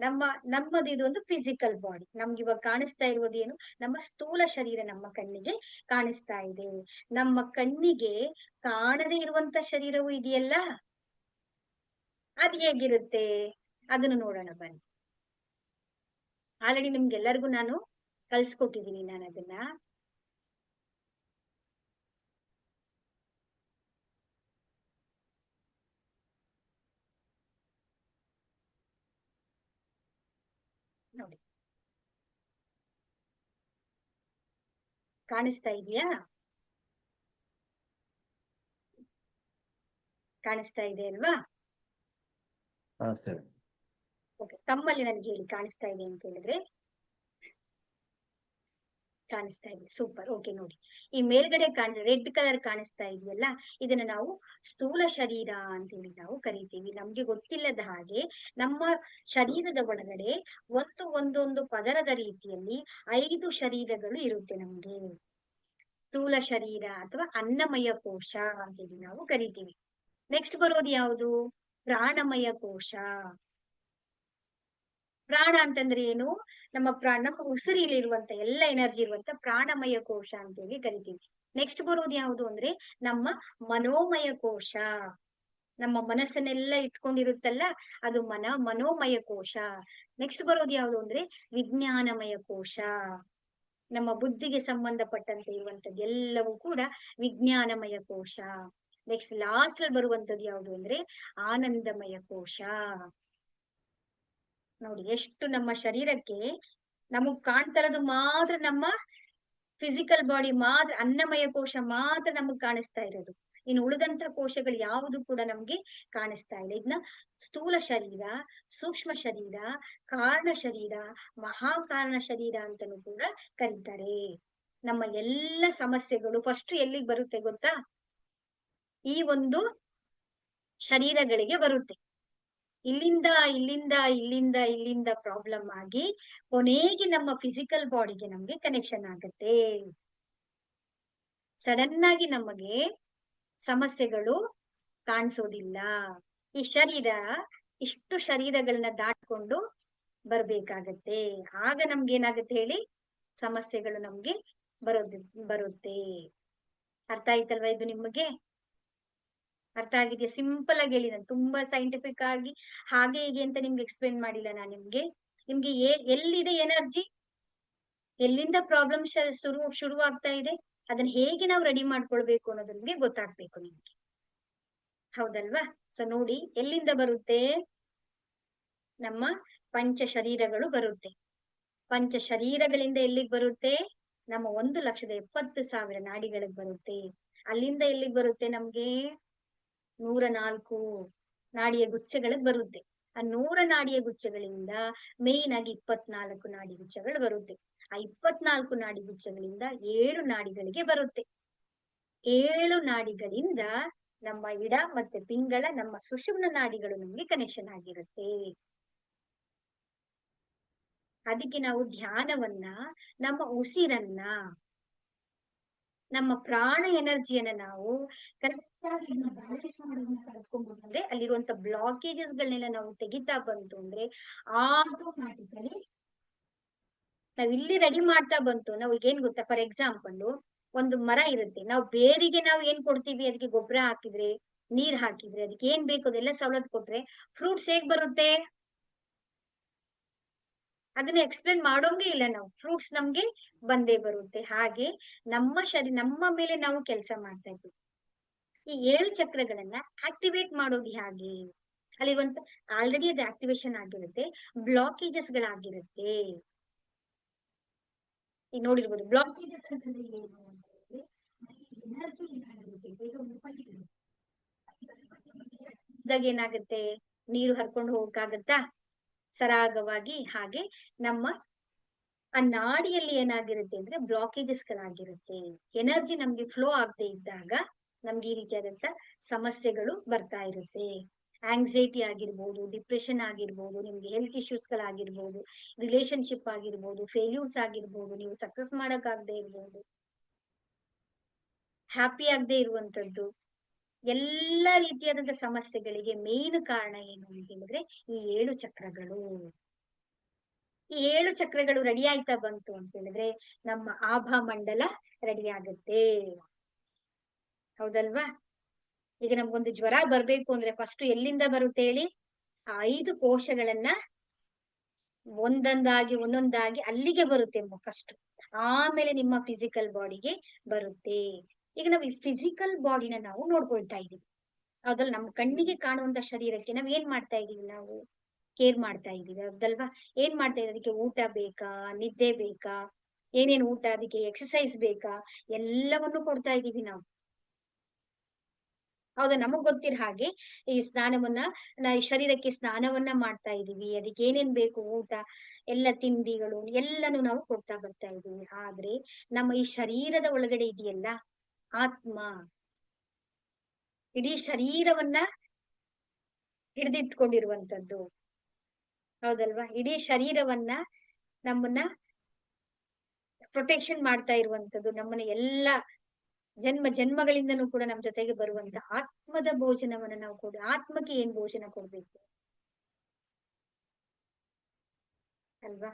ನಮ್ಮ, ನಮ್ಮದು ಇದು ಒಂದು ಫಿಸಿಕಲ್ ಬಾಡಿ ನಮ್ಗೆ ಇವಾಗ ಕಾಣಿಸ್ತಾ ಇರುವುದು ಏನು? ನಮ್ಮ ಸ್ಥೂಲ ಶರೀರ ನಮ್ಮ ಕಣ್ಣಿಗೆ ಕಾಣಿಸ್ತಾ ಇದೆ. ನಮ್ಮ ಕಣ್ಣಿಗೆ ಕಾಣದೇ ಇರುವಂತ ಶರೀರವು ಇದೆಯಲ್ಲ? ಅದ್ ಹೇಗಿರುತ್ತೆ? ಅದನ್ನು ನೋಡೋಣ ಬನ್ನಿ. ಆಲ್ರೆಡಿ ನಿಮ್ಗೆಲ್ಲರಿಗೂ ನಾನು ಕಲ್ಸ್ಕೊಟ್ಟಿದ್ದೀನಿ ನಾನು ಅದನ್ನ ನೋಡಿ ಕಾಣಿಸ್ತಾ ಇದೆಯಾ? ಕಾಣಿಸ್ತಾ ಇದೆ ಅಲ್ವಾ? ತಮ್ಮಲ್ಲಿ ನನ್ಗೆ ಹೇಳಿ ಕಾಣಿಸ್ತಾ ಇದೆ ಅಂತ ಹೇಳಿದ್ರೆ ಕಾಣಿಸ್ತಾ ಇದೆ. ಸೂಪರ್. ಓಕೆ ನೋಡಿ. ಈ ಮೇಲ್ಗಡೆ ಕಾಣ, ರೆಡ್ ಕಲರ್ ಕಾಣಿಸ್ತಾ ಇದೆಯಲ್ಲ, ಇದನ್ನ ನಾವು ಸ್ಥೂಲ ಶರೀರ ಅಂತೇಳಿ ನಾವು ಕರಿತೀವಿ. ನಮ್ಗೆ ಗೊತ್ತಿಲ್ಲದ ಹಾಗೆ ನಮ್ಮ ಶರೀರದ ಒಳಗಡೆ ಒಂದು, ಒಂದೊಂದು ಪದರದ ರೀತಿಯಲ್ಲಿ ಐದು ಶರೀರಗಳು ಇರುತ್ತೆ ನಮ್ಗೆ. ಸ್ಥೂಲ ಶರೀರ ಅಥವಾ ಅನ್ನಮಯ ಕೋಶ ಅಂತೇಳಿ ನಾವು ಕರಿತೀವಿ. ನೆಕ್ಸ್ಟ್ ಬರೋದು ಯಾವುದು? ಪ್ರಾಣಮಯ ಕೋಶ. ಪ್ರಾಣ ಅಂತಂದ್ರೆ ಏನು? ನಮ್ಮ ಪ್ರಾಣ, ನಮ್ಮ ಉಸಿರಿಲಿರುವಂತ ಎಲ್ಲ ಎನರ್ಜಿ ಇರುವಂತ ಪ್ರಾಣಮಯ ಕೋಶ ಅಂತ ಹೇಳಿ ಕರಿತೀವಿ. ನೆಕ್ಸ್ಟ್ ಬರೋದು ಯಾವುದು ಅಂದ್ರೆ ನಮ್ಮ ಮನೋಮಯ ಕೋಶ. ನಮ್ಮ ಮನಸ್ಸನ್ನೆಲ್ಲ ಇಟ್ಕೊಂಡಿರುತ್ತಲ್ಲ ಅದು ಮನ ಮನೋಮಯ ಕೋಶ. ನೆಕ್ಸ್ಟ್ ಬರೋದು ಯಾವುದು ಅಂದ್ರೆ ವಿಜ್ಞಾನಮಯ ಕೋಶ. ನಮ್ಮ ಬುದ್ಧಿಗೆ ಸಂಬಂಧಪಟ್ಟಂತ ಇರುವಂತದ್ದು ಎಲ್ಲವೂ ಕೂಡ ವಿಜ್ಞಾನಮಯ ಕೋಶ. ನೆಕ್ಸ್ಟ್ ಲಾಸ್ಟ್ ಅಲ್ಲಿ ಬರುವಂತದ್ದು ಯಾವುದು ಅಂದ್ರೆ ಆನಂದಮಯ ಕೋಶ. ನೋಡಿ, ಎಷ್ಟು ನಮ್ಮ ಶರೀರಕ್ಕೆ ನಮಗ್ ಕಾಣ್ತಾ ಇರೋದು ಮಾತ್ರ ನಮ್ಮ ಫಿಸಿಕಲ್ ಬಾಡಿ ಮಾತ್ರ, ಅನ್ನಮಯ ಕೋಶ ಮಾತ್ರ ನಮಗ್ ಕಾಣಿಸ್ತಾ ಇರೋದು. ಇನ್ನು ಉಳಿದಂತ ಕೋಶಗಳು ಯಾವುದು ಕೂಡ ನಮ್ಗೆ ಕಾಣಿಸ್ತಾ ಇಲ್ಲ. ಇದನ್ನ ಸ್ಥೂಲ ಶರೀರ, ಸೂಕ್ಷ್ಮ ಶರೀರ, ಕಾರಣ ಶರೀರ, ಮಹಾಕಾರಣ ಶರೀರ ಅಂತಲೂ ಕೂಡ ಕರೀತಾರೆ. ನಮ್ಮ ಎಲ್ಲ ಸಮಸ್ಯೆಗಳು ಫಸ್ಟ್ ಎಲ್ಲಿಗೆ ಬರುತ್ತೆ ಗೊತ್ತಾ? ಈ ಒಂದು ಶರೀರಗಳಿಗೆ ಬರುತ್ತೆ. ಇಲ್ಲಿಂದ ಇಲ್ಲಿಂದ ಇಲ್ಲಿಂದ ಇಲ್ಲಿಂದ ಪ್ರಾಬ್ಲಮ್ ಆಗಿ ಕೊನೆಗೆ ನಮ್ಮ ಫಿಸಿಕಲ್ ಬಾಡಿಗೆ ನಮ್ಗೆ ಕನೆಕ್ಷನ್ ಆಗತ್ತೆ. ಸಡನ್ ಆಗಿ ನಮಗೆ ಸಮಸ್ಯೆಗಳು ಕಾಣಿಸೋದಿಲ್ಲ. ಈ ಶರೀರ, ಇಷ್ಟು ಶರೀರಗಳನ್ನ ದಾಟ್ಕೊಂಡು ಬರ್ಬೇಕಾಗತ್ತೆ. ಆಗ ನಮ್ಗೆ ಏನಾಗುತ್ತೆ ಹೇಳಿ ಸಮಸ್ಯೆಗಳು ನಮ್ಗೆ ಬರೋದು, ಬರುತ್ತೆ. ಅರ್ಥ ಆಯ್ತಲ್ವಾ ಇದು ನಿಮಗೆ? ಅರ್ಥ ಆಗಿದೆಯಾ? ಸಿಂಪಲ್ ಆಗಿ ಹೇಳಿ ನಾನು ತುಂಬಾ ಸೈಂಟಿಫಿಕ್ ಆಗಿ ಹಾಗೆ ಹೀಗೆ ಅಂತ ನಿಮ್ಗೆ ಎಕ್ಸ್ಪ್ಲೇನ್ ಮಾಡಿಲ್ಲ ನಾನು ನಿಮ್ಗೆ. ನಿಮ್ಗೆ ಎಲ್ಲಿದೆ ಎನರ್ಜಿ ಎಲ್ಲಿಂದ ಪ್ರಾಬ್ಲಮ್ ಶುರು ಶುರು ಆಗ್ತಾ ಇದೆ? ಅದನ್ನ ಹೇಗೆ ನಾವು ರೆಡಿ ಮಾಡ್ಕೊಳ್ಬೇಕು ಅನ್ನೋದು ನಿಮ್ಗೆ ಗೊತ್ತಾಗ್ಬೇಕು ನಿಮ್ಗೆ. ಹೌದಲ್ವಾ? ಸೊ ನೋಡಿ, ಎಲ್ಲಿಂದ ಬರುತ್ತೆ? ನಮ್ಮ ಪಂಚ ಶರೀರಗಳು ಬರುತ್ತೆ. ಪಂಚ ಶರೀರಗಳಿಂದ ಎಲ್ಲಿಗ್ ಬರುತ್ತೆ? ನಮ್ಮ ಒಂದು ಲಕ್ಷದ ಎಪ್ಪತ್ತು ಸಾವಿರ ನಾಡಿಗಳಿಗೆ ಬರುತ್ತೆ. ಅಲ್ಲಿಂದ ಎಲ್ಲಿಗ್ ಬರುತ್ತೆ ನಮ್ಗೆ? ನೂರ ನಾಲ್ಕು ನಾಡಿಯ ಗುಚ್ಛಗಳಿಗೆ ಬರುತ್ತೆ ಆ ನೂರ ನಾಡಿಯ ಗುಚ್ಛಗಳಿಂದ ಮೇನ್ ಆಗಿ ಇಪ್ಪತ್ನಾಲ್ಕು ನಾಡಿ ಗುಚ್ಛಗಳು ಬರುತ್ತೆ ಆ ಇಪ್ಪತ್ನಾಲ್ಕು ನಾಡಿ ಗುಚ್ಛಗಳಿಂದ ಏಳು ನಾಡಿಗಳಿಗೆ ಬರುತ್ತೆ ಏಳು ನಾಡಿಗಳಿಂದ ನಮ್ಮ ಇಡ ಮತ್ತೆ ಪಿಂಗಳ, ನಮ್ಮ ಸುಷುಮ್ನ ನಾಡಿಗಳು ನಮ್ಗೆ ಕನೆಕ್ಷನ್ ಆಗಿರುತ್ತೆ. ಅದಕ್ಕೆ ನಾವು ಧ್ಯಾನವನ್ನ, ನಮ್ಮ ಉಸಿರನ್ನ ನಮ್ಮ ಪ್ರಾಣ ಎನರ್ಜಿಯನ್ನ ನಾವು ಕರೆಕ್ಟ್ ಆಗಿ ಬ್ಯಾಲೆನ್ಸ್ ಮಾಡೋದನ್ನ ಕಲ್ತ್ಕೊಂಡ್ಬಿಟ್ರೆ ಅಲ್ಲಿರುವಂತ ಬ್ಲಾಕೇಜಸ್ ಗಳನ್ನೆಲ್ಲ ನಾವು ತೆಗಿತಾ ಬಂತು ಅಂದ್ರೆ ಆಟೋಮ್ಯಾಟಿಕಲಿ ನಾವ್ ಇಲ್ಲಿ ರೆಡಿ ಮಾಡ್ತಾ ಬಂತು. ನಾವು ಏನ್ ಗೊತ್ತಾ? ಫಾರ್ ಎಕ್ಸಾಂಪಲ್ ಒಂದು ಮರ ಇರುತ್ತೆ. ನಾವು ಬೇರಿಗೆ ನಾವು ಏನ್ ಕೊಡ್ತೀವಿ? ಅದಕ್ಕೆ ಗೊಬ್ಬರ ಹಾಕಿದ್ರೆ, ನೀರ್ ಹಾಕಿದ್ರೆ ಅದಕ್ಕೆ ಏನ್ ಬೇಕು ಅದೆಲ್ಲ ಸವಲತ್ತು ಕೊಟ್ರೆ ಫ್ರೂಟ್ಸ್ ಹೇಗ್ ಬರುತ್ತೆ? ಅದನ್ನ ಎಕ್ಸ್ಪ್ಲೇನ್ ಮಾಡೋಂಗೆ ಇಲ್ಲ ನಾವು. ಫ್ರೂಟ್ಸ್ ನಮ್ಗೆ ಬಂದೇ ಬರುತ್ತೆ. ಹಾಗೆ ನಮ್ಮ ಶರೀರ ನಮ್ಮ ಮೇಲೆ ನಾವು ಕೆಲಸ ಮಾಡ್ತಾ ಇದ್ವಿ ಈ ಏಳು ಚಕ್ರಗಳನ್ನ ಆಕ್ಟಿವೇಟ್ ಮಾಡೋದು ಹೇಗೆ? ಅಲ್ಲಿರುವಂತ ಆಲ್ರೆಡಿ ಅದು ಆಕ್ಟಿವೇಶನ್ ಆಗಿರುತ್ತೆ. ಬ್ಲಾಕೇಜಸ್ ಗಳಾಗಿರುತ್ತೆ ಈಗ ನೋಡಿರ್ಬೋದು ಬ್ಲಾಕೇಜಸ್ ಏನು ಅಂತ ಹೇಳಿದ್ರೆ ಎನರ್ಜಿ ಈಗ ಒಂದು ಪೈಪ್ ಏನಾಗುತ್ತೆ? ನೀರು ಹರ್ಕೊಂಡು ಹೋಗಕ್ಕಾಗತ್ತಾ? ಸರಾಗವಾಗಿ ಹಾಗೆ ನಮ್ಮ ಆ ನಾಡಿಯಲ್ಲಿ ಏನಾಗಿರುತ್ತೆ ಅಂದ್ರೆ ಬ್ಲಾಕೇಜಸ್ ಗಳಾಗಿರುತ್ತೆ. ಎನರ್ಜಿ ನಮ್ಗೆ ಫ್ಲೋ ಆಗದೆ ಇದ್ದಾಗ ನಮ್ಗೆ ಈ ರೀತಿಯಾದಂತ ಸಮಸ್ಯೆಗಳು ಬರ್ತಾ ಇರುತ್ತೆ. ಆಂಗ್ಸೈಟಿ ಆಗಿರ್ಬೋದು ಡಿಪ್ರೆಷನ್ ಆಗಿರ್ಬೋದು, ನಿಮ್ಗೆ ಹೆಲ್ತ್ ಇಶ್ಯೂಸ್ ಗಳಾಗಿರ್ಬೋದು ರಿಲೇಶನ್ಶಿಪ್ ಆಗಿರ್ಬೋದು ಫೇಲ್ಯೂರ್ಸ್ ಆಗಿರ್ಬೋದು, ನೀವು ಸಕ್ಸಸ್ ಮಾಡಕ್ ಆಗದೆ ಇರ್ಬೋದು. ಹ್ಯಾಪಿ ಆಗದೆ ಇರುವಂತದ್ದು. ಎಲ್ಲ ರೀತಿಯಾದಂತ ಸಮಸ್ಯೆಗಳಿಗೆ ಮೇನ್ ಕಾರಣ ಏನು ಅಂತ ಹೇಳಿದ್ರೆ ಈ ಏಳು ಚಕ್ರಗಳು. ಈ ಏಳು ಚಕ್ರಗಳು ರೆಡಿ ಆಯ್ತಾ ಬಂತು ಅಂತ ಹೇಳಿದ್ರೆ ನಮ್ಮ ಆಭಾ ಮಂಡಲ ರೆಡಿ ಆಗುತ್ತೆ. ಹೌದಲ್ವಾ? ಈಗ ನಮ್ಗೊಂದು ಜ್ವರ ಬರ್ಬೇಕು ಅಂದ್ರೆ ಫಸ್ಟ್ ಎಲ್ಲಿಂದ ಬರುತ್ತೆ ಹೇಳಿ? ಐದು ಕೋಶಗಳನ್ನ ಒಂದೊಂದಾಗಿ ಒಂದೊಂದಾಗಿ ಅಲ್ಲಿಗೆ ಬರುತ್ತೆ ಫಸ್ಟ್ ಆಮೇಲೆ ನಿಮ್ಮ ಫಿಸಿಕಲ್ ಬಾಡಿಗೆ ಬರುತ್ತೆ. ಈಗ ನಾವು ಈ ಫಿಸಿಕಲ್ ಬಾಡಿನ ನಾವು ನೋಡ್ಕೊಳ್ತಾ ಇದೀವಿ. ಅದ್ರಲ್ಲಿ ನಮ್ಮ ಕಣ್ಣಿಗೆ ಕಾಣುವಂತ ಶರೀರಕ್ಕೆ ನಾವ್ ಏನ್ ಮಾಡ್ತಾ ಇದೀವಿ ನಾವು? ಕೇರ್ ಮಾಡ್ತಾ ಇದೀವಿ. ಅದಲ್ವಾ ಏನ್ ಮಾಡ್ತಾ ಇದೀವಿ? ಅದಕ್ಕೆ ಊಟ ಬೇಕಾ? ನಿದ್ದೆ ಬೇಕಾ? ಏನೇನ್ ಊಟ? ಅದಕ್ಕೆ ಎಕ್ಸಸೈಸ್ ಬೇಕಾ? ಎಲ್ಲವನ್ನು ಕೊಡ್ತಾ ಇದೀವಿ ನಾವು. ಹೌದಾ? ನಮಗ್ ಗೊತ್ತಿರ ಹಾಗೆ ಈ ಸ್ನಾನವನ್ನ, ನಾ ಈ ಶರೀರಕ್ಕೆ ಸ್ನಾನವನ್ನ ಮಾಡ್ತಾ ಇದೀವಿ. ಅದಕ್ಕೆ ಏನೇನ್ ಬೇಕು? ಊಟ, ಎಲ್ಲ ತಿಂಡಿಗಳು, ಎಲ್ಲಾನು ನಾವು ಕೊಡ್ತಾ ಬರ್ತಾ ಇದೀವಿ. ಆದ್ರೆ ನಮ್ಮ ಈ ಶರೀರದ ಒಳಗಡೆ ಇದೆಯಲ್ಲ ಆತ್ಮ. ಇಡೀ ಶರೀರವನ್ನ ಹಿಡಿದಿಟ್ಕೊಂಡಿರುವಂತದ್ದು ಹೌದಲ್ವಾ? ಇಡೀ ಶರೀರವನ್ನ ನಮ್ಮನ್ನ ಪ್ರೊಟೆಕ್ಷನ್ ಮಾಡ್ತಾ ಇರುವಂತದ್ದು ನಮ್ಮನ್ನ ಎಲ್ಲ ಜನ್ಮ, ಜನ್ಮಗಳಿಂದನೂ ಕೂಡ ನಮ್ಮ ಜೊತೆಗೆ ಬರುವಂತ ಆತ್ಮದ ಭೋಜನವನ್ನ ನಾವು ಕೊಡ, ಆತ್ಮಕ್ಕೆ ಏನ್ ಭೋಜನ ಕೊಡ್ಬೇಕು? ಅಲ್ವಾ?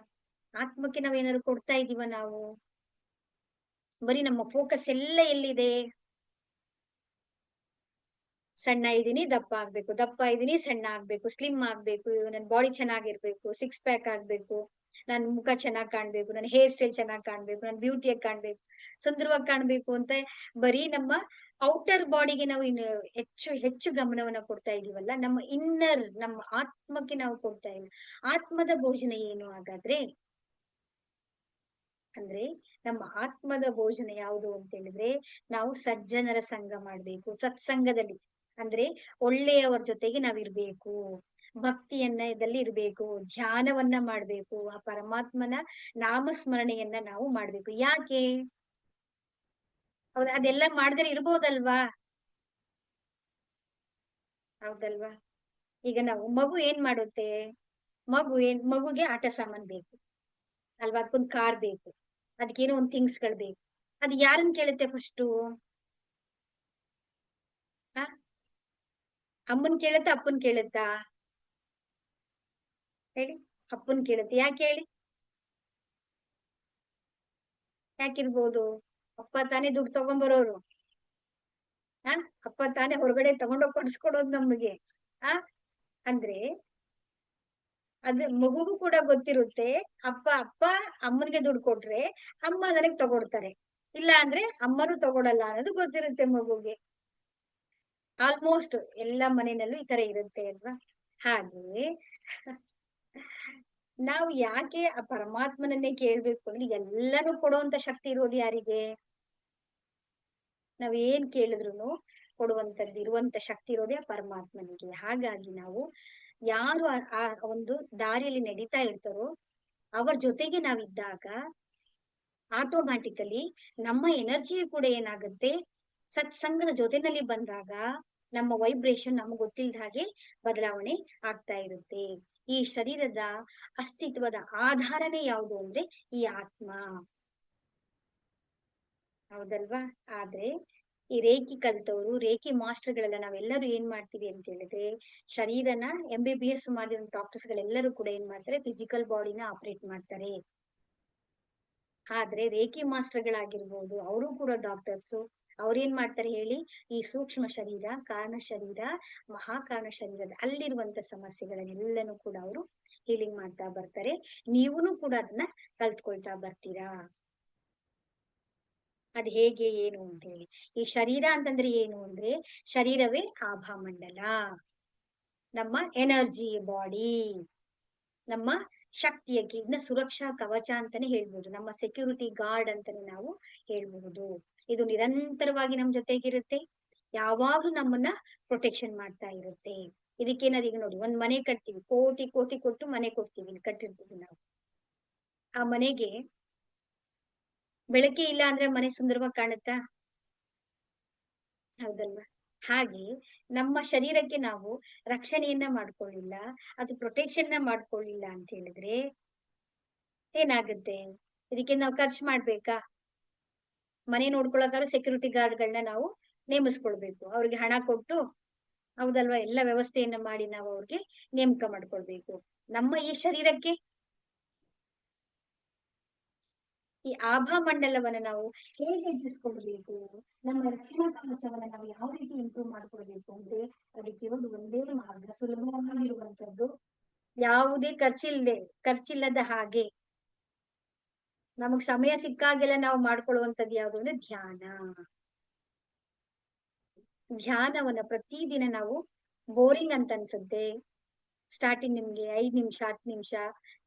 ಆತ್ಮಕ್ಕೆ ನಾವೇನಾದ್ರು ಕೊಡ್ತಾ ಇದೀವ ನಾವು? ಬರೀ ನಮ್ಮ ಫೋಕಸ್ ಎಲ್ಲ ಎಲ್ಲಿದೆ? ಸಣ್ಣ ಇದ್ದೀನಿ, ದಪ್ಪ ಆಗ್ಬೇಕು. ದಪ್ಪ ಇದ್ದೀನಿ, ಸಣ್ಣ ಆಗ್ಬೇಕು. ಸ್ಲಿಮ್ ಆಗ್ಬೇಕು. ನನ್ನ ಬಾಡಿ ಚೆನ್ನಾಗಿರ್ಬೇಕು. ಸಿಕ್ಸ್ ಪ್ಯಾಕ್ ಆಗ್ಬೇಕು. ನನ್ ಮುಖ ಚೆನ್ನಾಗ್ ಕಾಣ್ಬೇಕು. ನನ್ನ ಹೇರ್ ಸ್ಟೈಲ್ ಚೆನ್ನಾಗ್ ಕಾಣ್ಬೇಕು. ನನ್ನ ಬ್ಯೂಟಿಯಾಗಿ ಕಾಣ್ಬೇಕು. ಸುಂದರವಾಗಿ ಕಾಣ್ಬೇಕು ಅಂತ ಬರೀ ನಮ್ಮ ಔಟರ್ ಬಾಡಿಗೆ ನಾವು ಇನ್ನು ಹೆಚ್ಚು ಹೆಚ್ಚು ಗಮನವನ್ನ ಕೊಡ್ತಾ ಇದೀವಲ್ಲ, ನಮ್ಮ ಇನ್ನರ್ ನಮ್ಮ ಆತ್ಮಕ್ಕೆ ನಾವು ಕೊಡ್ತಾ ಇಲ್ಲ ಆತ್ಮದ ಭೋಜನ ಏನು ಹಾಗಾದ್ರೆ? ಅಂದ್ರೆ ನಮ್ಮ ಆತ್ಮದ ಭೋಜನ ಯಾವುದು ಅಂತ ಹೇಳಿದ್ರೆ ನಾವು ಸಜ್ಜನರ ಸಂಘ ಮಾಡ್ಬೇಕು, ಸತ್ಸಂಗದಲ್ಲಿ. ಅಂದ್ರೆ ಒಳ್ಳೆಯವರ ಜೊತೆಗೆ ನಾವಿರ್ಬೇಕು ಭಕ್ತಿಯನ್ನ ಇದಲ್ಲಿ ಇರ್ಬೇಕು, ಧ್ಯಾನವನ್ನ ಮಾಡ್ಬೇಕು, ಆ ಪರಮಾತ್ಮನ ನಾಮಸ್ಮರಣೆಯನ್ನ ನಾವು ಮಾಡ್ಬೇಕು. ಯಾಕೆ? ಹೌದಾ, ಅದೆಲ್ಲ ಮಾಡಿದ್ರೆ ಇರ್ಬೋದಲ್ವಾ? ಹೌದಲ್ವಾ? ಈಗ ನಾವು ಮಗು ಏನ್ ಮಾಡುತ್ತೆ? ಮಗು ಏನ್, ಮಗುಗೆ ಆಟ ಸಾಮಾನ್ ಬೇಕು. ಅಲ್ವಾ? ಅದಕ್ಕೊಂದ್ ಕಾರ್ ಬೇಕು. ಅದಕ್ಕೇನೋ ಒಂದ್ ಥಿಂಗ್ಸ್ಗಳು ಬೇಕು. ಅದ್ ಯಾರನ್ ಕೇಳುತ್ತೆ ಫಸ್ಟು? ಅಮ್ಮನ್ ಕೇಳುತ್ತಾ, ಅಪ್ಪನ್ ಕೇಳುತ್ತಾ? ಹೇಳಿ, ಅಪ್ಪನ್ ಕೇಳುತ್ತೆ. ಯಾಕೆ ಹೇಳಿ? ಯಾಕಿರ್ಬೋದು? ಅಪ್ಪ ತಾನೇ ದುಡ್ಡು ತಗೊಂಡ್ಬರೋರು ಆ ಅಪ್ಪ ತಾನೇ ಹೊರಗಡೆ ತಗೊಂಡೋಗಿ ಕೊಡಿಸ್ಕೊಡೋದು ನಮಗೆ. ಆ ಅಂದ್ರೆ ಅದ್ ಮಗುಗೂ ಕೂಡ ಗೊತ್ತಿರುತ್ತೆ. ಅಪ್ಪ ಅಪ್ಪ ಅಮ್ಮನಿಗೆ ದುಡ್ಡು ಕೊಟ್ರೆ ಅಮ್ಮ ನನಗ್ ತಗೊಡ್ತಾರೆ. ಇಲ್ಲ ಅಂದ್ರೆ ಅಮ್ಮನು ತಗೊಳಲ್ಲ ಅನ್ನೋದು ಗೊತ್ತಿರುತ್ತೆ ಮಗುಗೆ. ಆಲ್ಮೋಸ್ಟ್ ಎಲ್ಲ ಮನೆಯಲ್ಲೂ ಈ ತರ ಇರುತ್ತೆ ಅಲ್ವಾ? ಹಾಗೆ ನಾವು ಯಾಕೆ ಆ ಪರಮಾತ್ಮನನ್ನೇ ಕೇಳ್ಬೇಕು ಅಂದ್ರೆ ಎಲ್ಲಾನು ಕೊಡುವಂತ ಶಕ್ತಿ ಇರೋದು ಯಾರಿಗೆ? ನಾವ್ ಏನ್ ಕೇಳಿದ್ರು ಕೊಡುವಂತದ್ದು, ಇರುವಂತ ಶಕ್ತಿ ಇರೋದೇ ಪರಮಾತ್ಮನಿಗೆ. ಹಾಗಾಗಿ ನಾವು ಯಾರು ಆ- ಒಂದು ದಾರಿಯಲ್ಲಿ ನಡೀತಾ ಇರ್ತಾರೋ ಅವರ ಜೊತೆಗೆ ನಾವಿದ್ದಾಗ ಆಟೋಮ್ಯಾಟಿಕಲಿ ನಮ್ಮ ಎನರ್ಜಿಯು ಕೂಡ ಏನಾಗುತ್ತೆ? ಸತ್ಸಂಗದ ಜೊತೆನಲ್ಲಿ ಬಂದಾಗ ನಮ್ಮ ವೈಬ್ರೇಷನ್ ನಮ್ಗೆ ಗೊತ್ತಿಲ್ಲದ ಹಾಗೆ ಬದಲಾವಣೆ ಆಗ್ತಾ ಇರುತ್ತೆ. ಈ ಶರೀರದ ಅಸ್ತಿತ್ವದ ಆಧಾರನೇ ಯಾವುದು ಅಂದ್ರೆ ಈ ಆತ್ಮ. ಹೌದಲ್ವಾ? ಆದ್ರೆ ಈ ರೇಖಿ ಕಲ್ತವ್ರು, ರೇಖಿ ಮಾಸ್ಟರ್ ಗಳೆಲ್ಲ ನಾವೆಲ್ಲರೂ ಏನ್ ಮಾಡ್ತೀವಿ ಅಂತ ಹೇಳಿದ್ರೆ, ಶರೀರನ ಎಂ ಬಿ ಬಿ ಎಸ್ ಮಾಡಿರೋ ಡಾಕ್ಟರ್ಸ್ ಗಳೆಲ್ಲರೂ ಕೂಡ ಏನ್ ಮಾಡ್ತಾರೆ ಫಿಸಿಕಲ್ ಬಾಡಿನ ಆಪರೇಟ್ ಮಾಡ್ತಾರೆ. ಆದ್ರೆ ರೇಖಿ ಮಾಸ್ಟರ್ ಗಳಾಗಿರ್ಬೋದು ಅವರು ಕೂಡ ಡಾಕ್ಟರ್ಸ್. ಅವ್ರೇನ್ ಮಾಡ್ತಾರೆ ಹೇಳಿ, ಈ ಸೂಕ್ಷ್ಮ ಶರೀರ, ಕಾರಣ ಶರೀರ, ಮಹಾಕಾರಣ ಶರೀರದ ಅಲ್ಲಿರುವಂತ ಸಮಸ್ಯೆಗಳನ್ನೆಲ್ಲನೂ ಕೂಡ ಅವರು ಹೀಲಿಂಗ್ ಮಾಡ್ತಾ ಬರ್ತಾರೆ. ನೀವೂ ಕೂಡ ಅದನ್ನ ಕಲ್ತ್ಕೊಳ್ತಾ ಬರ್ತೀರಾ? ಅದ್ ಹೇಗೆ ಏನು ಅಂತ ಹೇಳಿ. ಈ ಶರೀರ ಅಂತಂದ್ರೆ ಏನು ಅಂದ್ರೆ ಶರೀರವೇ ಆಭಾಮಂಡಲ. ನಮ್ಮ ಎನರ್ಜಿ ಬಾಡಿ. ನಮ್ಮ ಶಕ್ತಿಯ ಇದನ್ನ ಸುರಕ್ಷಾ ಕವಚ ಅಂತಾನೆ ಹೇಳ್ಬೋದು. ನಮ್ಮ ಸೆಕ್ಯೂರಿಟಿ ಗಾರ್ಡ್ ಅಂತಾನೆ ನಾವು ಹೇಳ್ಬಹುದು ಇದು ನಿರಂತರವಾಗಿ ನಮ್ ಜೊತೆಗಿರುತ್ತೆ. ಯಾವಾಗ್ಲೂ ನಮ್ಮನ್ನ ಪ್ರೊಟೆಕ್ಷನ್ ಮಾಡ್ತಾ ಇರುತ್ತೆ. ಇದಕ್ಕೇನಾದ್ರು ಈಗ ನೋಡಿ, ಒಂದ್ ಮನೆ ಕಟ್ತೀವಿ. ಕೋಟಿ ಕೋಟಿ ಕೊಟ್ಟು ಮನೆ ಕೊಡ್ತೀವಿ, ಕಟ್ಟಿರ್ತೀವಿ ನಾವು. ಆ ಮನೆಗೆ ಬೆಳಕೆ ಇಲ್ಲ ಅಂದ್ರೆ ಮನೆ ಸುಂದರವಾಗಿ ಕಾಣುತ್ತಾ? ಹೌದಲ್ವಾ? ಹಾಗೆ ನಮ್ಮ ಶರೀರಕ್ಕೆ ನಾವು ರಕ್ಷಣೆಯನ್ನ ಮಾಡ್ಕೊಳ್ಳಿಲ್ಲ, ಅದು ಪ್ರೊಟೆಕ್ಷನ್ನ ಮಾಡ್ಕೊಳ್ಳಿಲ್ಲ ಅಂತ ಹೇಳಿದ್ರೆ ಏನಾಗುತ್ತೆ? ಇದಕ್ಕೆ ನಾವು ಖರ್ಚು ಮಾಡ್ಬೇಕಾ? ಮನೆ ನೋಡ್ಕೊಳಕಾದ್ರೂ ಸೆಕ್ಯೂರಿಟಿ ಗಾರ್ಡ್ಗಳನ್ನ ನಾವು ನೇಮಿಸ್ಕೊಳ್ಬೇಕು. ಅವ್ರಿಗೆ ಹಣ ಕೊಟ್ಟು ಹೌದಲ್ವಾ? ಎಲ್ಲ ವ್ಯವಸ್ಥೆಯನ್ನ ಮಾಡಿ ನಾವು ಅವ್ರಿಗೆ ನೇಮಕ ಮಾಡ್ಕೊಳ್ಬೇಕು. ನಮ್ಮ ಈ ಶರೀರಕ್ಕೆ ಈ ಆಭಾಮಂಡಲವನ್ನ ನಾವು ಹೇಗೆ ಹೆಚ್ಚಿಸ್ಕೊಳ್ಬೇಕು? ನಮ್ಮ ರಕ್ಷಣಾ ಕವಚವನ್ನ ನಾವು ಯಾವ ರೀತಿ ಇಂಪ್ರೂವ್ ಮಾಡ್ಕೊಳ್ಬೇಕು ಅಂದ್ರೆ ಅದಕ್ಕೆ ಒಂದು ಒಂದೇ ಮಾರ್ಗ ಸುಲಭವಾಗಿರುವಂತದ್ದು ಯಾವುದೇ ಖರ್ಚಿಲ್ಲದೆ ಖರ್ಚಿಲ್ಲದ ಹಾಗೆ. ನಮಗ್ ಸಮಯ ಸಿಕ್ಕಾಗೆಲ್ಲ ನಾವು ಮಾಡ್ಕೊಳ್ಳುವಂತದ್ದು ಯಾವುದು ಅಂದ್ರೆ ಧ್ಯಾನ. ಧ್ಯಾನವನ್ನ ಪ್ರತಿದಿನ ನಾವು ಬೋರಿಂಗ್ ಅಂತ ಅನ್ಸುತ್ತೆ. ಸ್ಟಾರ್ಟಿಂಗ್ ನಿಮ್ಗೆ ಐದ್ ನಿಮಿಷ, ಹತ್ತು ನಿಮಿಷ,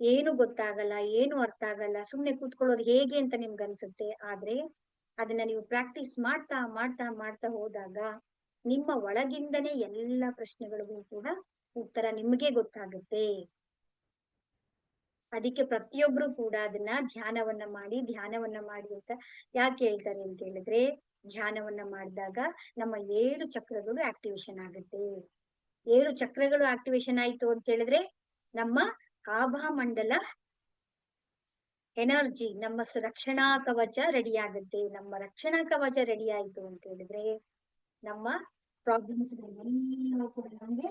ಏನು ಗೊತ್ತಾಗಲ್ಲ, ಏನು ಅರ್ಥ ಆಗಲ್ಲ, ಸುಮ್ನೆ ಕೂತ್ಕೊಳ್ಳೋದು ಹೇಗೆ ಅಂತ ನಿಮ್ಗೆ ಅನ್ಸುತ್ತೆ, ಆದ್ರೆ ಅದನ್ನ ನೀವು ಪ್ರಾಕ್ಟೀಸ್ ಮಾಡ್ತಾ ಮಾಡ್ತಾ ಮಾಡ್ತಾ ಹೋದಾಗ ನಿಮ್ಮ ಒಳಗಿಂದನೇ ಎಲ್ಲ ಪ್ರಶ್ನೆಗಳಿಗೂ ಕೂಡ ಉತ್ತರ ನಿಮಗೆ ಗೊತ್ತಾಗುತ್ತೆ. ಅದಕ್ಕೆ ಪ್ರತಿಯೊಬ್ರು ಕೂಡ ಅದನ್ನ ಧ್ಯಾನವನ್ನ ಮಾಡಿ ಧ್ಯಾನವನ್ನ ಮಾಡಿ ಅಂತ ಯಾಕೆ ಹೇಳ್ತಾರೆ ಅಂತ ಹೇಳಿದ್ರೆ, ಧ್ಯಾನವನ್ನ ಮಾಡಿದಾಗ ನಮ್ಮ ಏಳು ಚಕ್ರಗಳು ಆಕ್ಟಿವೇಶನ್ ಆಗುತ್ತೆ. ಏಳು ಚಕ್ರಗಳು ಆಕ್ಟಿವೇಶನ್ ಆಯ್ತು ಅಂತ ಹೇಳಿದ್ರೆ ನಮ್ಮ ಆಭಾಮಂಡಲ ಎನರ್ಜಿ ನಮ್ಮ ರಕ್ಷಣಾ ಕವಚ ರೆಡಿ ಆಗುತ್ತೆ. ನಮ್ಮ ರಕ್ಷಣಾ ಕವಚ ರೆಡಿ ಆಯ್ತು ಅಂತ ಹೇಳಿದ್ರೆ ನಮ್ಮ ಪ್ರಾಬ್ಲಮ್ಸ್ ಕೂಡ ನಮ್ಗೆ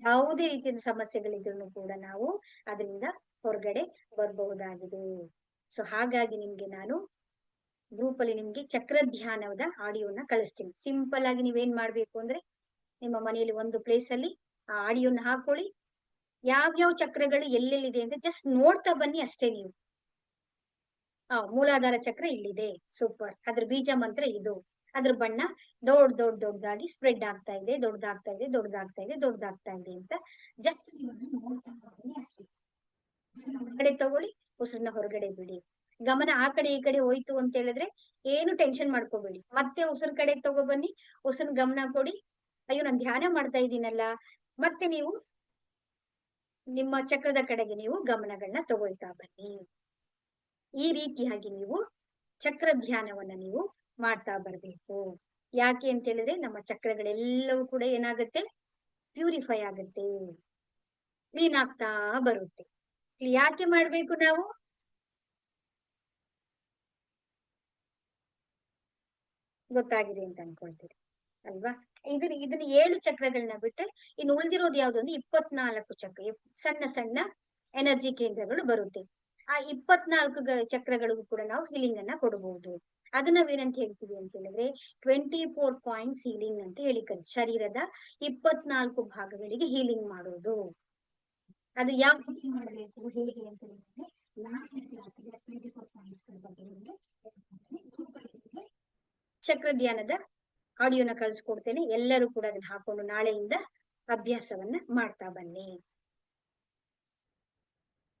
ಯಾವುದೇ ರೀತಿಯ ಸಮಸ್ಯೆಗಳಿದ್ರು ಕೂಡ ನಾವು ಅದರಿಂದ ಹೊರಗಡೆ ಬರಬಹುದಾಗಿದೆ. ಸೊ ಹಾಗಾಗಿ ನಿಮ್ಗೆ ನಾನು ಗ್ರೂಪ್ ಅಲ್ಲಿ ನಿಮ್ಗೆ ಚಕ್ರ ಧ್ಯಾನದ ಆಡಿಯೋನ ಕಳಿಸ್ತೀನಿ. ಸಿಂಪಲ್ ಆಗಿ ನೀವೇನ್ ಮಾಡ್ಬೇಕು ಅಂದ್ರೆ ನಿಮ್ಮ ಮನೆಯಲ್ಲಿ ಒಂದು ಪ್ಲೇಸ್ ಅಲ್ಲಿ, ಆ ಆಡಿಯೋನ ಹಾಕೊಳ್ಳಿ. ಯಾವ್ಯಾವ ಚಕ್ರಗಳು ಎಲ್ಲೆಲ್ಲಿದೆ ಅಂತ ಜಸ್ಟ್ ನೋಡ್ತಾ ಬನ್ನಿ ಅಷ್ಟೇ ನೀವು. ಆ ಮೂಲಾಧಾರ ಚಕ್ರ ಇಲ್ಲಿದೆ. ಸೂಪರ್ ಅದ್ರ ಬೀಜ ಮಂತ್ರ ಇದು. ಅದ್ರ ಬಣ್ಣ ದೊಡ್ಡ ದೊಡ್ಡ ದೊಡ್ಡದಾಗಿ ಸ್ಪ್ರೆಡ್ ಆಗ್ತಾ ಇದೆ, ದೊಡ್ಡದಾಗ್ತಾ ಇದೆ ದೊಡ್ಡದಾಗ್ತಾ ಇದೆ ದೊಡ್ಡದಾಗ್ತಾ ಇದೆ ಅಂತ ಜಸ್ಟ್ ನೀವು ನೋಡ್ತಾ ಬನ್ನಿ ಅಷ್ಟೇ. ಹೊರಗಡೆ ತಗೊಳ್ಳಿ ಉಸಿರನ್ನ ಹೊರಗಡೆ ಬಿಡಿ. ಗಮನ ಆ ಕಡೆ ಈ ಕಡೆ ಹೋಯ್ತು ಅಂತ ಹೇಳಿದ್ರೆ ಏನು ಟೆನ್ಷನ್ ಮಾಡ್ಕೋಬೇಡಿ. ಮತ್ತೆ ಉಸಿರು ಕಡೆ ತಗೊಬನ್ನಿ ಉಸಿರು ಗಮನ ಕೊಡಿ. ಅಯ್ಯೋ, ನಾನು ಧ್ಯಾನ ಮಾಡ್ತಾ ಇದ್ದೀನಲ್ಲ. ಮತ್ತೆ ನೀವು ನಿಮ್ಮ ಚಕ್ರದ ಕಡೆಗೆ ನೀವು ಗಮನಗಳನ್ನ ತಗೊಳ್ತಾ ಬನ್ನಿ. ಈ ರೀತಿಯಾಗಿ ನೀವು ಚಕ್ರ ಧ್ಯಾನವನ್ನ ನೀವು ಮಾಡ್ತಾ ಬರ್ಬೇಕು. ಯಾಕೆ ಅಂತ ಹೇಳಿದ್ರೆ ನಮ್ಮ ಚಕ್ರಗಳೆಲ್ಲವೂ ಕೂಡ ಏನಾಗುತ್ತೆ? ಪ್ಯೂರಿಫೈ ಆಗುತ್ತೆ. ಕ್ಲೀನ್ ಆಗ್ತಾ ಬರುತ್ತೆ. ಯಾಕೆ ಮಾಡ್ಬೇಕು ನಾವು? ಗೊತ್ತಾಗಿದೆ ಅಂತ ಅನ್ಕೊಳ್ತೀರಿ ಅಲ್ವಾ? ಇದನ್ನ ಇದನ್ನ ಏಳು ಚಕ್ರಗಳನ್ನ ಬಿಟ್ರೆ ಇನ್ನು ಉಳಿದಿರೋದು ಯಾವ್ದು ಅಂದ್ರೆ ಇಪ್ಪತ್ನಾಲ್ಕು ಚಕ್ರ ಸಣ್ಣ ಸಣ್ಣ ಎನರ್ಜಿ ಕೇಂದ್ರಗಳು ಬರುತ್ತೆ. ಆ ಇಪ್ಪತ್ನಾಲ್ಕು ಚಕ್ರಗಳಿಗೂ ಕೂಡ ನಾವು ಹೀಲಿಂಗ್ ಅನ್ನ ಕೊಡಬಹುದು ಅದನ್ನ ನಾವೇನಂತ ಹೇಳ್ತೀವಿ ಅಂತ ಹೇಳಿದ್ರೆ ಟ್ವೆಂಟಿ ಫೋರ್ ಪಾಯಿಂಟ್ ಹೀಲಿಂಗ್ ಅಂತ ಹೇಳಿ ಶರೀರದ ಇಪ್ಪತ್ನಾಲ್ಕು ಭಾಗಗಳಿಗೆ ಹೀಲಿಂಗ್ ಮಾಡೋದು. ಅದು ಯಾವ ರೀತಿ ಮಾಡಬೇಕು, ಹೇಗೆ ಅಂತ ಹೇಳಿದ್ರೆ ಕ್ಲಾಸ್ಗೆ ಪಾಯಿಂಟ್ಸ್ ಬಗ್ಗೆ ಚಕ್ರ ಧ್ಯಾನದ ಆಡಿಯೋನ ಕಳಿಸ್ಕೊಡ್ತೇನೆ. ಎಲ್ಲರೂ ಕೂಡ ಅದನ್ನ ಹಾಕೊಂಡು ನಾಳೆಯಿಂದ ಅಭ್ಯಾಸವನ್ನ ಮಾಡ್ತಾ ಬನ್ನಿ.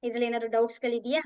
ಇದ್ರಲ್ಲಿ ಏನಾದ್ರು ಡೌಟ್ಸ್ ಗಳಿದೆಯಾ?